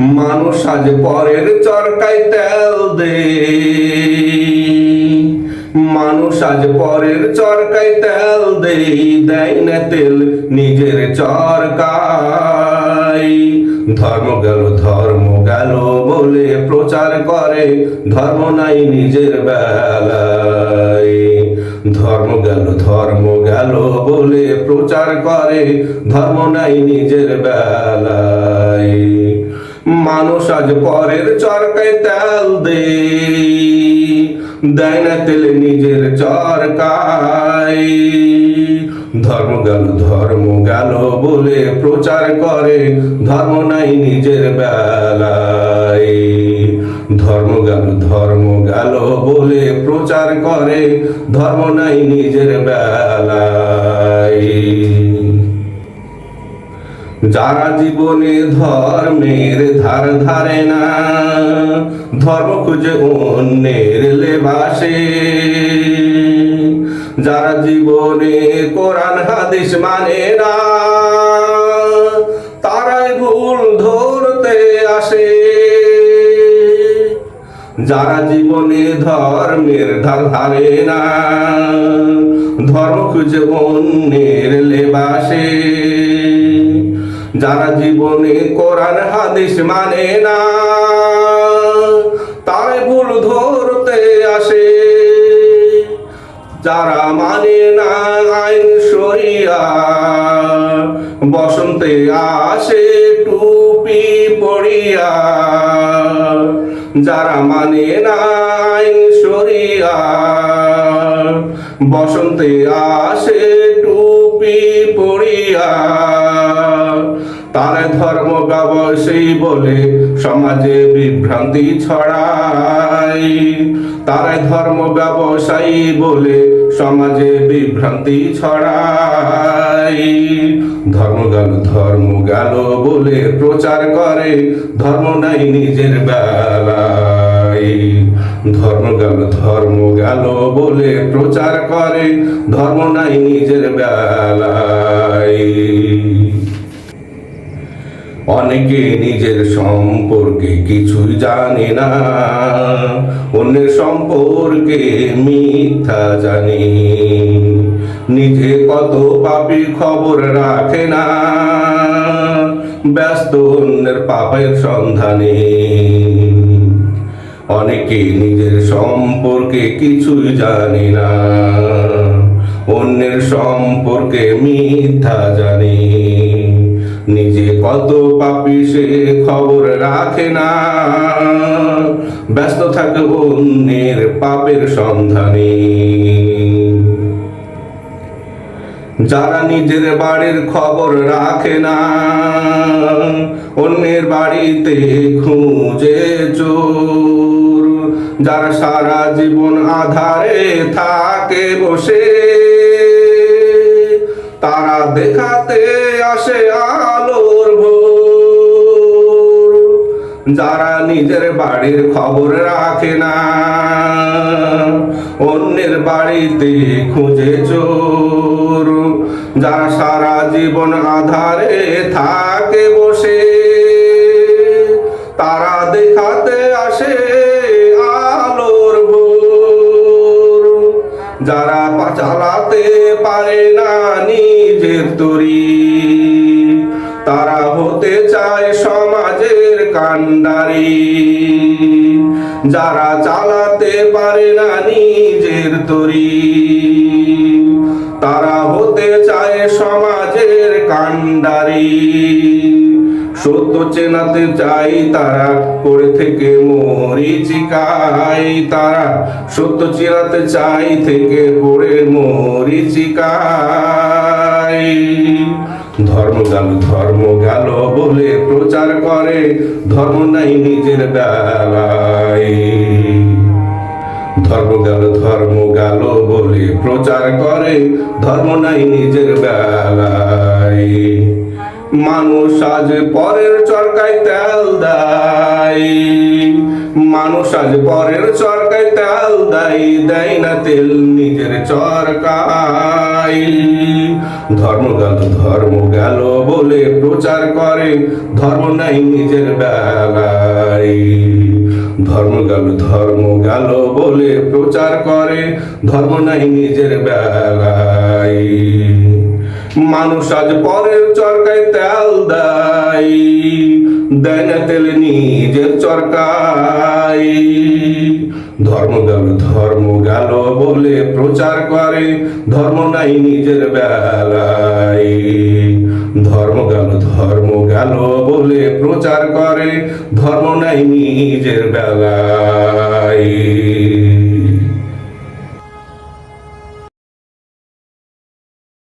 মানুষ আজ পরের চরকায় তেল দে। মানুষ আজ পরের চরকায় তেল দে, দেয় না তেল নিজের চরকায়। ধর্ম গেল ধর্ম গেল বলে প্রচার করে, ধর্ম নাই নিজের বেলায়। ধর্ম গেল ধর্ম গেল বলে প্রচার করে, ধর্ম নাই নিজের বেলায়। মানুষ আজ পরের চরকায় তেল দে দেয় না তেল নিজের চরকায়। ধর্ম গেল ধর্ম গেল বলে প্রচার করে। ধর্ম নাই নিজের বেলায়। ধর্ম গেল ধর্ম গেল বলে প্রচার করে। ধর্ম নাই নিজের বেলায়। যারা জীবনে ধর্মের ধার ধারে না, ধর্ম খুঁজে অন্যের লেবাসে। যারা জীবনে কোরআন, হাদিস মানে না, তারাই ভুল ধরতে আসে। যারা জীবনে ধর্মের ধার ধারে না, ধর্ম খুঁজে অন্যের লেবাসে। যারা জীবনে কোরআন, হাদিস মানে না, তাই ভুল ধরতে আসে। যারা মানে না, আইন সরিয়া বসন্তে আসে টুপি পড়িয়া যারা মানে না, আইন সরিয়া বসন্তে আসে টুপি পড়িয়া তার ধর্ম ব্যবসায়ী বলে সমাজে বিভ্রান্তি ছড়ায়। তার ধর্ম ব্যবসায়ী বলে সমাজে বিভ্রান্তি ছড়ায়। ধর্ম গেল ধর্ম গেল বলে প্রচার করে, ধর্ম নাই নিজের বেলায়। ধর্ম গেল ধর্ম গেল বলে প্রচার করে, ধর্ম নাই নিজের বেলায়। অনেকে নিজের সম্পর্কে কিছুই জানে না, অন্যের সম্পর্কে মিথ্যা জানে। নিজে কত পাপি খবর রাখে না, ব্যস্ত অন্যের পাপের সন্ধানে। অনেকে নিজের সম্পর্কে কিছুই জানে না, অন্যের সম্পর্কে মিথ্যা জানে। নিজে কত পাপি সে খবর রাখে না। ব্যস্ত থাকে অন্যের পাপের সন্ধানে। যারা নিজের বাড়ির খবর রাখে না, অন্যের বাড়িতে খুঁজে চোর। যারা সারা জীবন আধারে থাকে বসে, তারা দেখাতে আসে আলোর যারা নিজের বাড়ির খবর রাখে না, অন্যের বাড়িতে খুঁজে চোর। যারা সারা জীবন আধারে থাকে বসে, তারা দেখাতে আসে আলোর ভোর। যারা পা চালাতে পারে না নিজের তারা যারা চালাতে পারে না নিজের তরি, তারা হতে চায় সমাজের কান্ডারি সত্য চেনাতে চাই তারা, করে থেকে মরিচিকাই তারা। সত্য চেনাতে চাই থেকে পড়ে মরিচিকাই ধর্ম গেল ধর্ম গেল বলে প্রচার করে, ধর্ম নাই নিজের বেলায়। ধর্ম গেল ধর্ম গেল বলে প্রচার করে, ধর্ম নাই নিজের বেলায়। মানুষ আজ পরের চরকায় তেল দেয়। মানুষ আজ পরের চরকায় তেল দেয় দেয় না তেল, নিজের চরকায়। ধর্ম গেল ধর্ম গেল বলে প্রচার করে, ধর্ম নাই নিজের বেলায়। ধর্ম গেল ধর্ম গেল বলে প্রচার করে, ধর্ম নাই নিজের বেলায়। মানুষ আজ পরের চরকায় তেল দেয় দেয় না তেল নিজের চরকায়। ধর্ম গেল ধর্ম গেল বলে প্রচার করে, ধর্ম নাই নিজের বেলায়। ধর্ম গেল ধর্ম গেল বলে প্রচার করে, ধর্ম নাই নিজের বেলায়।